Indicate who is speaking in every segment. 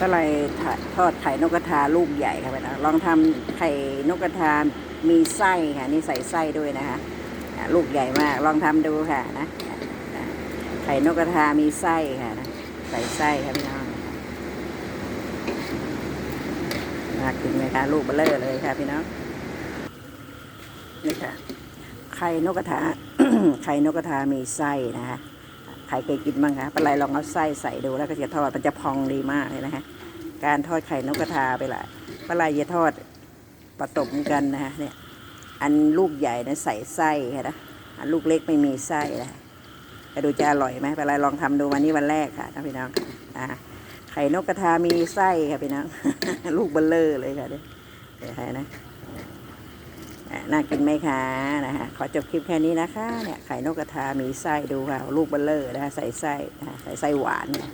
Speaker 1: ก็เลยทอดไข่นกกระทาลูกใหญ่ค่ะพี่น้องลองทำไข่นกกระทามีไส้ค่ะนี่ใส่ไส้ด้วยนะคะลูกใหญ่มากลองทำดูค่ะนะอะไข่นกกระทามีไส้ค่ะนะใส่ไส้ค่ะพี่น้องน่ากินไหมคะลูกเบลเลอร์เลยค่ะพี่น้องนี่ค่ะไข่นกกระทาไข่นกกระทามีไส้นะคะ ใครเคยกินบ้างคะปลาไหลลองเอาไส้ใส่ดูแล้วก็จะทอดมันจะพองดีมากเลยนะคะการทอดไข่นกกระทาไปละปลาไหลจะทอดผสมกันนะคะเนี่ยอันลูกใหญ่นะใส่ไส้ค่ะนะอันลูกเล็กไม่มีไส้นะจะดูจะอร่อยไหมปลาไหลลองทำดูวันนี้วันแรกค่ะนะพี่น้องอ่าไข่นกกระทามีไส้ค่ะพี่น้องลูกเบลเลอร์เลยค่ะเนี่ยเดี๋ยวให้นะ น่ากินไหมคะนะคะขอจบคลิปแค่นี้นะคะเนี่ยไข่นกกระทามีไส้ดูค่ะลูกเบลเลอร์นะคะใส่ไส้นะใส่ไส้หวานเนี่ย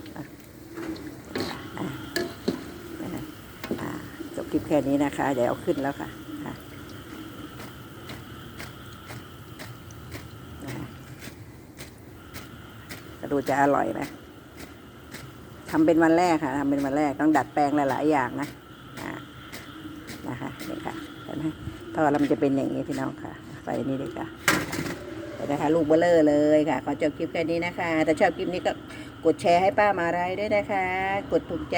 Speaker 1: จบคลิปแค่นี้นะคะเดี๋ยวเอาขึ้นแล้วค่ะค่ะดูจะอร่อยไหมทำเป็นวันแรกค่ะทำเป็นวันแรกต้องดัดแปลงหลาย ๆ อย่างนะ นะคะนี่ค่ะเห็นไหมทอดแล้วมันจะเป็นอย่างนี้พี่น้องค่ะใส่นี่เลยค่ะเดี๋ยวนะคะลูกเบลเลอร์เลยค่ะขอจบคลิปแค่นี้นะคะถ้าชอบคลิปนี้ก็กดแชร์ให้ป้ามาไรด้วยนะคะ กดถูกใจ